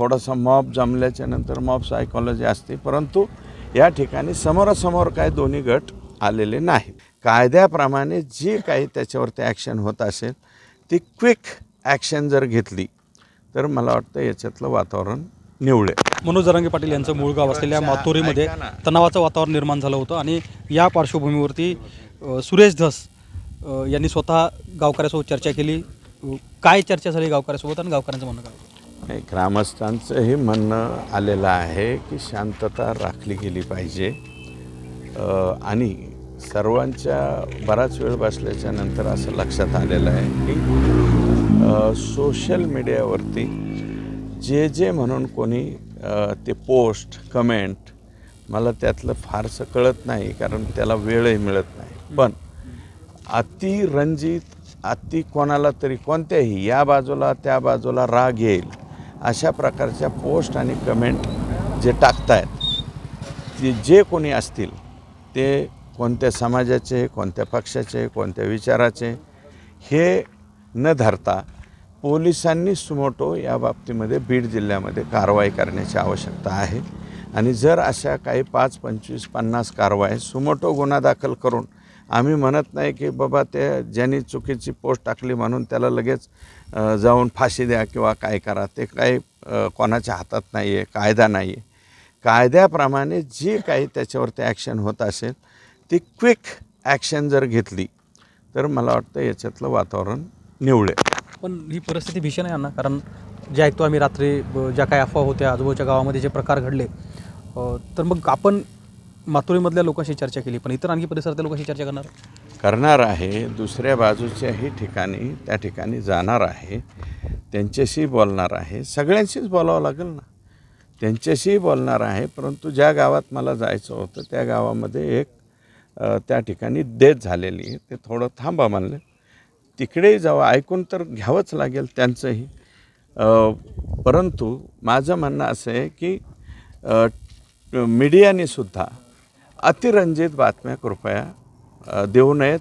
थोडंसं मॉब जमल्याच्या नंतर mob psychology असते परंतु या ठिकाणी समोरासमोर काय दोन्ही गट आलेले नाहीत. कायद्याप्रमाणे जी काही त्याच्यावरती ॲक्शन होत असेल ती क्विक ॲक्शन जर घेतली तर मला वाटतं याच्यातलं वातावरण निवळेल. मनोज जरांगे पाटील यांचं मूळ गाव असलेल्या मातोरीमध्ये तणावाचं वातावरण निर्माण झालं होतं आणि या पार्श्वभूमीवरती सुरेश धस यांनी स्वतः गावकऱ्यासोबत चर्चा केली. काय चर्चा झाली गावकऱ्यासोबत आणि गावकऱ्यांचं म्हणणं काय? नाही ग्रामस्थांचंही म्हणणं आलेलं आहे की शांतता राखली गेली पाहिजे. आणि सर्वांच्या बराच वेळ बसल्याच्या नंतर असं लक्षात आलेलं आहे की सोशल मीडियावरती जे जे म्हणून कोणी ते पोस्ट कमेंट मला त्यातलं फारसं कळत नाही कारण त्याला वेळही मिळत नाही. पण अतिरंजित अति कोणाला तरी कोणत्याही या बाजूला त्या बाजूला राग येईल. अशा प्रकारच्या पोस्ट आणि कमेंट जे टाकतायत ते जे कोणी असतील ते कोणत्या समाजाचे कोणत्या पक्षाचे कोणत्या विचाराचे हे न धरता पोलिसांनी सुमोटो या बाबतीमध्ये बीड जिल्ह्यामध्ये कारवाई करण्याची आवश्यकता आहे. आणि जर अशा काही पाच पंचवीस पन्नास कारवाई सुमोटो गुन्हा दाखल करून आम्ही म्हणत नाही की बाबा ते ज्यांनी चुकीची पोस्ट टाकली म्हणून त्याला लगेच जाऊन फाशी द्या किंवा काय करा. ते काही कोणाच्या हातात नाही आहे कायदा नाही आहे कायद्याप्रमाणे जी काही त्याच्यावरती ॲक्शन होत असेल ती क्विक ॲक्शन जर घेतली तर मला वाटतं याच्यातलं वातावरण निवळेल. पण ही परिस्थिती भीषण आहे ना कारण जे ऐकतो आम्ही रात्री ब- ज्या काही अफवा होत्या आजूबाजूच्या गावामध्ये जे प्रकार घडले तर मग आपण मातोळीमधल्या लोकांशी चर्चा केली पण इतर आणखी परिसरातल्या लोकांशी चर्चा करणार? करणार आहे. दुसऱ्या बाजूच्याही ठिकाणी त्या ठिकाणी जाणार आहे. त्यांच्याशी बोलणार आहे. सगळ्यांशीच बोलावं लागेल ना? त्यांच्याशीही बोलणार आहे परंतु ज्या गावात मला जायचं होतं त्या गावामध्ये एक त्या ठिकाणी देत झालेली आहे. ते थोडं थांबा म्हणलं. तिकडेही जावं ऐकून तर घ्यावंच लागेल त्यांचंही. परंतु माझं म्हणणं असं आहे की मीडियाने सुद्धा अतिरंजित बातम्या कृपया देऊ नयेत.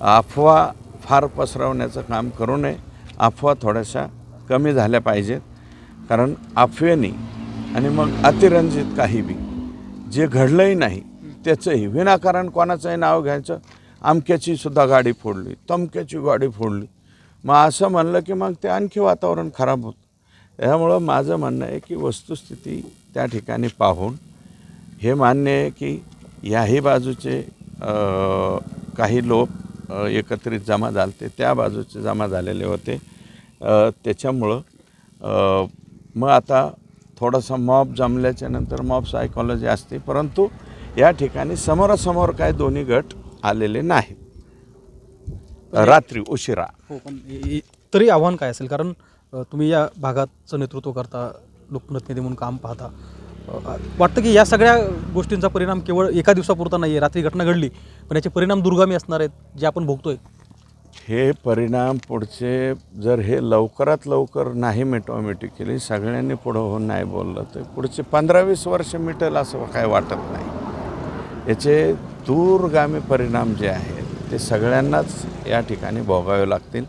अफवा फार पसरवण्याचं काम करू नये. अफवा थोड्याशा कमी झाल्या पाहिजेत. कारण अफवेनी आणि मग अतिरंजित काही बी जे घडलंही नाही त्याचंही विनाकारण कोणाचंही नाव घ्यायचं अमक्याची सुद्धा गाडी फोडली तमक्याची गाडी फोडली. मग असं म्हणलं की मग ते आणखी वातावरण खराब होतं. त्यामुळं माझं म्हणणं आहे की वस्तुस्थिती त्या ठिकाणी पाहून हे मान्य आहे की याही बाजूचे काही लोक एकत्रित जमा झालते. त्या बाजूचे जमा झालेले होते. त्याच्यामुळं मग आता थोडासा मॉब जमल्याच्या नंतर मॉब सायकॉलॉजी असते. परंतु या ठिकाणी समोरासमोर काय दोन्ही गट आलेले नाहीत रात्री उशिरा. हो पण तरी आव्हान काय असेल? कारण तुम्ही या भागाचं नेतृत्व करता लोकप्रतिनिधी म्हणून काम पाहता. वाटतं की या सगळ्या गोष्टींचा परिणाम केवळ एका दिवसापुरता नाही आहे रात्री घटना घडली पण याचे परिणाम दुर्गामी असणार आहेत जे आपण भोगतोय. हे परिणाम पुढचे जर हे लवकरात लवकर नाही मिटवामिटी केली सगळ्यांनी पुढं होऊन नाही बोललं तर पुढचे पंधरा वीस वर्ष मिटेल असं काय वाटत नाही. याचे दूरगामी परिणाम जे आहेत ते सगळ्यांनाच या ठिकाणी भोगावे लागतील.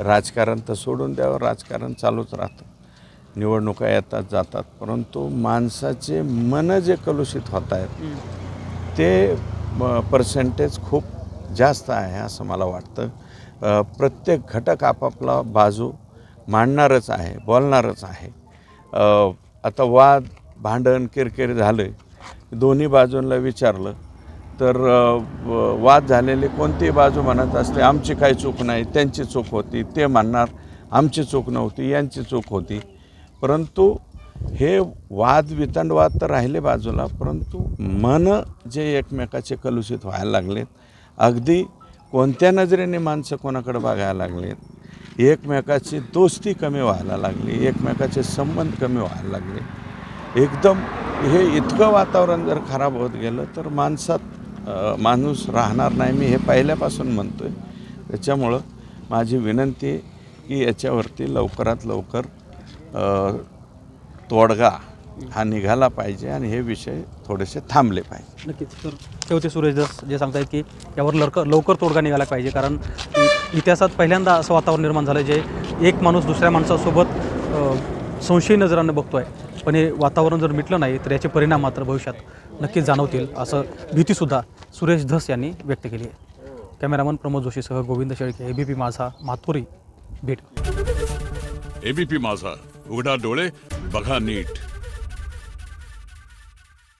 राजकारण तर सोडून द्यावं राजकारण चालूच राहतं. निवडणुका येतात जातात. परंतु माणसाचे मन जे कलुषित होत आहेत ते पर्सेंटेज खूप जास्त आहे असं मला वाटतं. प्रत्येक घटक आपापला बाजू मांडणारच आहे बोलणारच आहे. आता वाद भांडण किरकिर झालं दोन्ही बाजूंना विचारलं तर वाद झालेले कोणतीही बाजू म्हणत असते आमची काही चूक नाही त्यांची चूक होती ते म्हणणार आमची चूक नव्हती यांची चूक होती. परंतु हे वाद वितंडवाद तर राहिले बाजूला परंतु मन जे एकमेकाचे कलुषित व्हायला लागलेत अगदी कोणत्या नजरेने माणसं कोणाकडे बघायला लागलेत एकमेकाची दोस्ती कमी व्हायला लागली एकमेकाचे संबंध कमी व्हायला लागले. एकदम हे इतकं वातावरण जर खराब होत गेलं तर माणसात माणूस राहणार नाही. मी हे पहिल्यापासून म्हणतो आहे त्याच्यामुळं माझी विनंती आहे की याच्यावरती लवकरात लवकर तोडगा हा निघाला पाहिजे आणि हे विषय थोडेसे थांबले पाहिजे. नक्कीच. तर ते होते सुरेश दास जे सांगतायत की यावर लवकर लवकर तोडगा निघाला पाहिजे कारण इतिहासात पहिल्यांदा असं वातावरण निर्माण झालं जे एक माणूस दुसऱ्या माणसासोबत संशयी नजरानं बघतोय. पण हे वातावरण जर मिटलं नाही तर याचे परिणाम मात्र भविष्यात नक्कीच जाणवतील असं भीतीसुद्धा सुरेश धस यांनी व्यक्त केली आहे. कॅमेरामन प्रमोद जोशीसह गोविंद शेळके एबीपी माझा माथुरी बीड. एबीपी माझा उघडा डोळे बघा नीट.